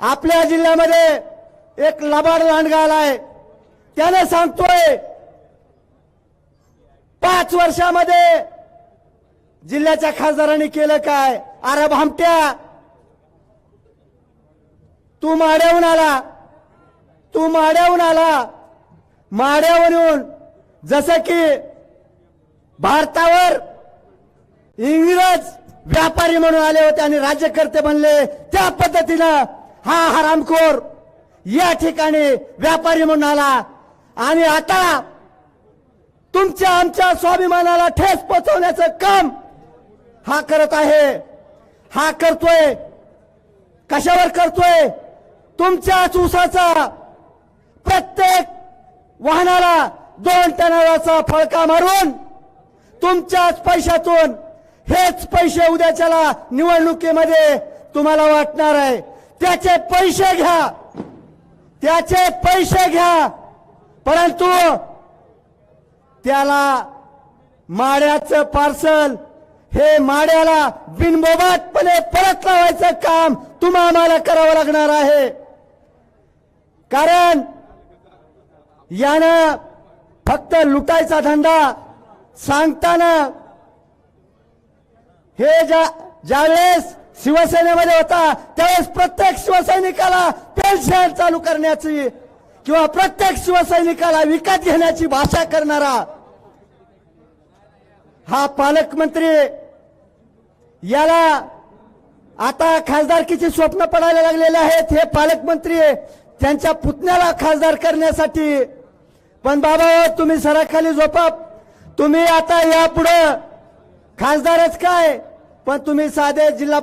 आपल्या जिल्ह्यामध्ये एक लबाड लांडगा आलाय त्याने सांगतोय पाच वर्षामध्ये जिल्ह्याच्या खासदारांनी केलं काय? अरे भामट्या तू माड्याहून आला. तू माड्याहून आला. माड्यावर येऊन जसं की भारतावर इंग्रज व्यापारी म्हणून आले होते आणि राज्यकर्ते बनले त्या पद्धतीनं हा हरामखोर या ठिकाणी व्यापारी म्हणून आला. आणि आता तुमच्या आमच्या स्वाभिमानाला ठेस पोचवण्याचं काम हा करत आहे. हा करतोय. कशावर करतोय? तुमच्याच उसाचा प्रत्येक वाहनाला दोन टनाचा फळका मारून तुमच्याच पैशातून हेच पैसे उद्याच्याला निवडणुकीमध्ये तुम्हाला वाटणार आहे. त्याचे पैसे घ्या. त्याचे पैसे घ्या. परंतु त्याला माड्याचं पार्सल हे माड्याला बिनबोबाटपणे परत लावायचं काम तुम्हा आम्हाला करावं लागणार आहे. कारण यानं फक्त लुटायचा धंदा सांगताना हे ज्या ज्यावेळेस शिवसेनेमध्ये होता त्यावेळेस प्रत्येक शिवसैनिकाला पेन्शन चालू करण्याची किंवा प्रत्येक शिवसैनिकाला विकत घेण्याची भाषा करणारा हा पालकमंत्री याला आता खासदारकीची स्वप्न पडायला लागलेले आहेत. हे पालकमंत्री त्यांच्या पुतण्याला खासदार करण्यासाठी. पण बाबा तुम्ही सराखाली झोपा तुम्ही आता यापुढं खासदारच काय? पण तुम्ही साधे जिल्हा